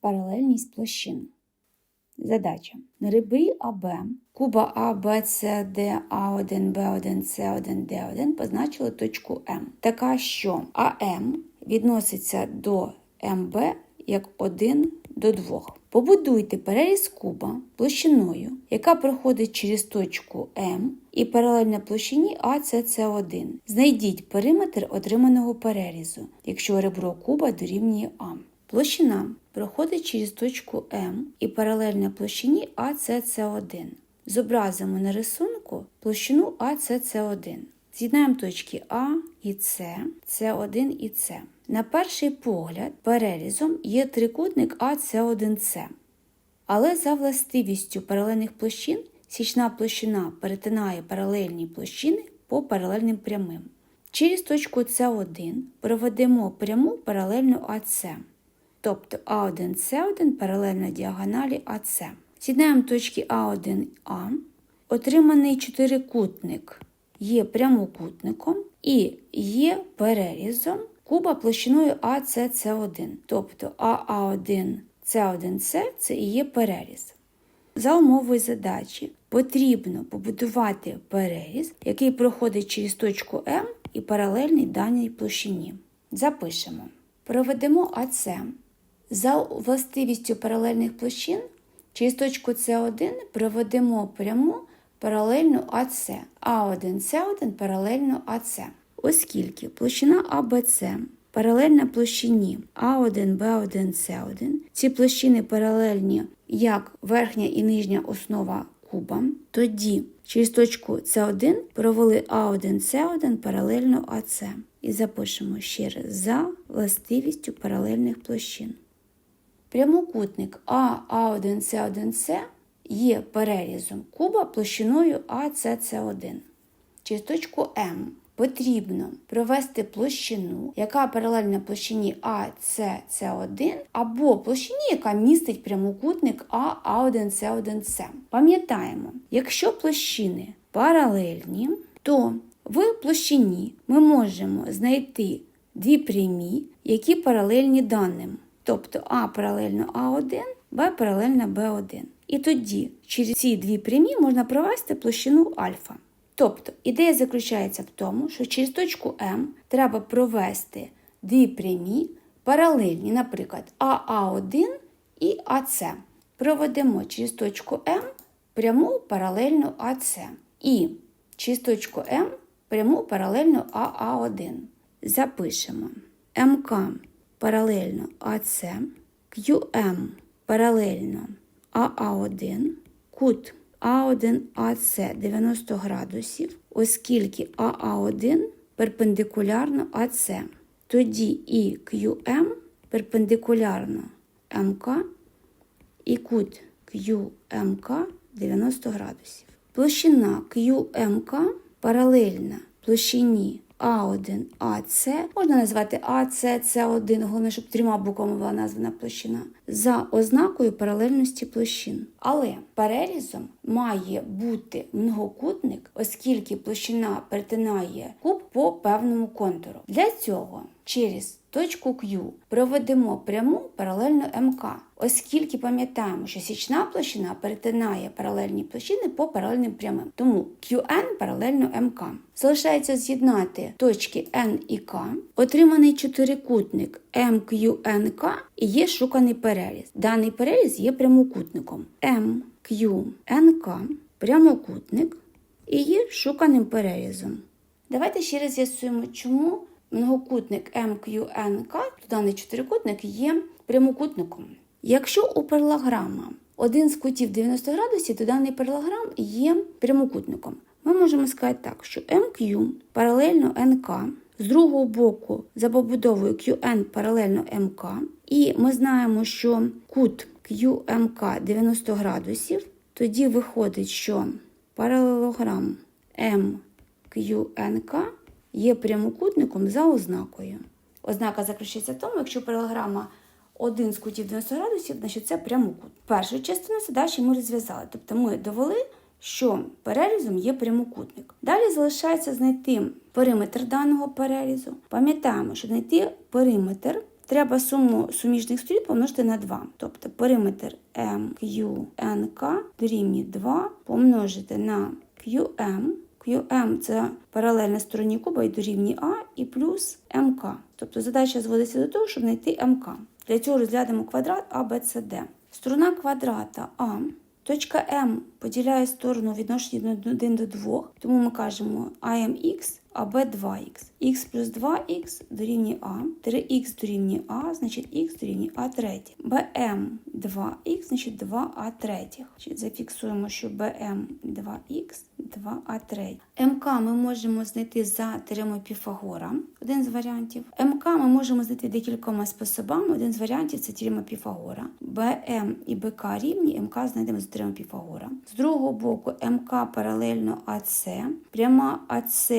Паралельність площин. Задача. На ребрі АБ куба А, Б, С, Д, А1, Б1, С1, Д1 позначили точку М. Така, що АМ відноситься до МБ як 1 до 2. Побудуйте переріз куба площиною, яка проходить через точку М і паралельна площині АСС1. Знайдіть периметр отриманого перерізу, якщо ребро куба дорівнює А. Площина проходить через точку М і паралельна площині АСС1. Зобразимо на рисунку площину АСС1. З'єднаємо точки А і С, С1 і С. На перший погляд перерізом є трикутник АС1С. Але за властивістю паралельних площин січна площина перетинає паралельні площини по паралельним прямим. Через точку С1 проведемо пряму паралельну АС, тобто А1С1 паралельно діагоналі АС. З'єднаємо точки А1А. Отриманий чотирикутник є прямокутником і є перерізом куба площиною АСС1, тобто АА1 С1С це і є переріз. За умовою задачі потрібно побудувати переріз, який проходить через точку М і паралельний даній площині. Запишемо. Проведемо АС. За властивістю паралельних площин через точку С1 проведемо пряму паралельну АС, А1С1 паралельно АС. Оскільки площина АБЦ паралельна площині А1, Б1, С1, ці площини паралельні як верхня і нижня основа куба, тоді через точку С1 провели А1, С1 паралельно АС. І запишемо ще раз за властивістю паралельних площин. Прямокутник А, А1, С1, С є перерізом куба площиною АСС1. Через точку М потрібно провести площину, яка паралельна площині АСС1, або площині, яка містить прямокутник А, А1, С1, С. Пам'ятаємо, якщо площини паралельні, то в площині ми можемо знайти дві прямі, які паралельні даним. Тобто А паралельно А1, Б паралельно Б1. І тоді через ці дві прямі можна провести площину альфа. Тобто ідея заключається в тому, що через точку М треба провести дві прямі паралельні, наприклад, АА1 і АС. Проведемо через точку М пряму паралельну АС. І через точку М пряму паралельну АА1. Запишемо МК паралельно АС, QM паралельно АА1, кут А1АС 90 градусів, оскільки АА1 перпендикулярно АС. Тоді і QM перпендикулярно МК і кут QMK 90 градусів. Площина QMK паралельна площині А1, АС, можна назвати АС, С1, головне, щоб трьома буквами була названа площина, за ознакою паралельності площин. Але перерізом має бути многокутник, оскільки площина перетинає куб по певному контуру. Для цього через точку Q проведемо пряму паралельно МК, оскільки пам'ятаємо, що січна площина перетинає паралельні площини по паралельним прямим. Тому QN паралельно МК. Залишається з'єднати точки N і K, отриманий чотирикутник MQNK і є шуканий переріз. Даний переріз є прямокутником MQNK, прямокутник і є шуканим перерізом. Давайте ще раз з'ясуємо, чому многокутник MQNK, даний чотирикутник, є прямокутником. Якщо у паралограма один з кутів 90 градусів, то даний паралограм є прямокутником. Ми можемо сказати так, що MQ паралельно NK, з другого боку за побудовою QN паралельно MK, і ми знаємо, що кут QMK 90 градусів, тоді виходить, що паралелограм MQNK є прямокутником за ознакою. Ознака заключається в тому, якщо паралограма один з кутів 90 градусів, значить це прямокут. Першу частину задачі ми розв'язали. Тобто ми довели, що перерізом є прямокутник. Далі залишається знайти периметр даного перерізу. Пам'ятаємо, що знайти периметр Треба суму суміжних сторін помножити на 2. Тобто периметр MQNK дорівнює 2 помножити на QM. QM – це паралельна стороні куба і дорівнює А і плюс МК. Тобто задача зводиться до того, щоб знайти МК. Для цього розглянемо квадрат ABCD. Сторона квадрата А. Точка М поділяє сторону відношення 1 до 2, тому ми кажемо AMX, а B2х. Х плюс 2х дорівнює А, 3х дорівнює А, значить х дорівнює А третє. BM 2х, значить 2А третіх. Значить, Зафіксуємо, що BM 2х, 2А третє. МК ми можемо знайти за теоремою Піфагора, один з варіантів. МК ми можемо знайти декількома способами, один з варіантів це теорема Піфагора. БМ і БК рівні, МК знайдемо за теоремою Піфагора. З другого боку, МК паралельно АС. Пряма АС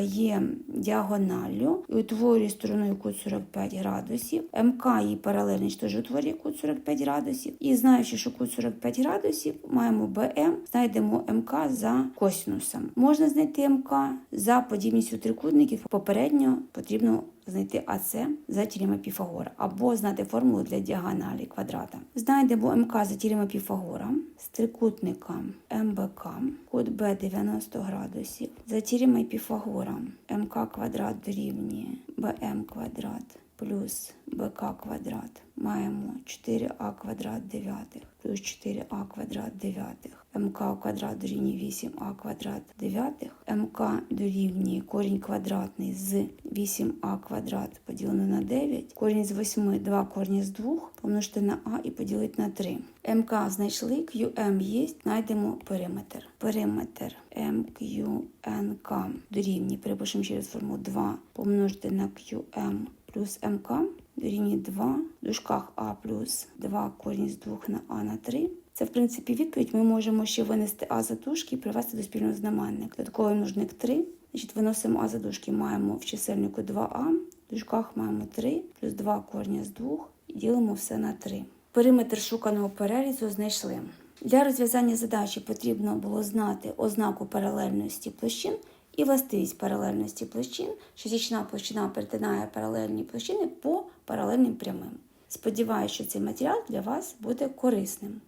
є діагоналлю і утворює стороною кут 45 градусів. МК її паралельно теж утворює кут 45 градусів. І знаючи, що кут 45 градусів, маємо БМ, знайдемо МК за косінусом. Можна знайти МК за подібністю трикутників. Попередньо потрібно знайти АС за теоремою Піфагора або знати формулу для діагоналі квадрата. Знайдемо МК за теоремою Піфагора з трикутника МБК, кут Б 90 градусів. За теоремою Піфагора МК квадрат дорівнює БМ квадрат плюс БК квадрат. Маємо 4а квадрат дев'ятих плюс 4а квадрат дев'ятих. МК квадрат дорівнює 8а квадрат дев'ятих. МК дорівнює корінь квадратний з 8а квадрат поділено на 9. Корінь з 8 – 2 корінь з 2 помножити на а і поділити на 3. МК знайшли, QM є, знайдемо периметр. Периметр МQНК дорівнює, перепишемо через форму 2 помножити на QM плюс МК дорівнює 2, в дужках А плюс 2 корінь з 2 на А на 3. Це, в принципі, відповідь. Ми можемо ще винести А за дужки і привести до спільного знаменника. Додатковий множник 3. Значить, виносимо А за дужки, маємо в чисельнику 2А, в дужках маємо 3, плюс 2 корня з 2 і ділимо все на 3. Периметр шуканого перерізу знайшли. Для розв'язання задачі потрібно було знати ознаку паралельності площин і властивість паралельності площин, що січна площина перетинає паралельні площини по паралельним прямим. Сподіваюся, що цей матеріал для вас буде корисним.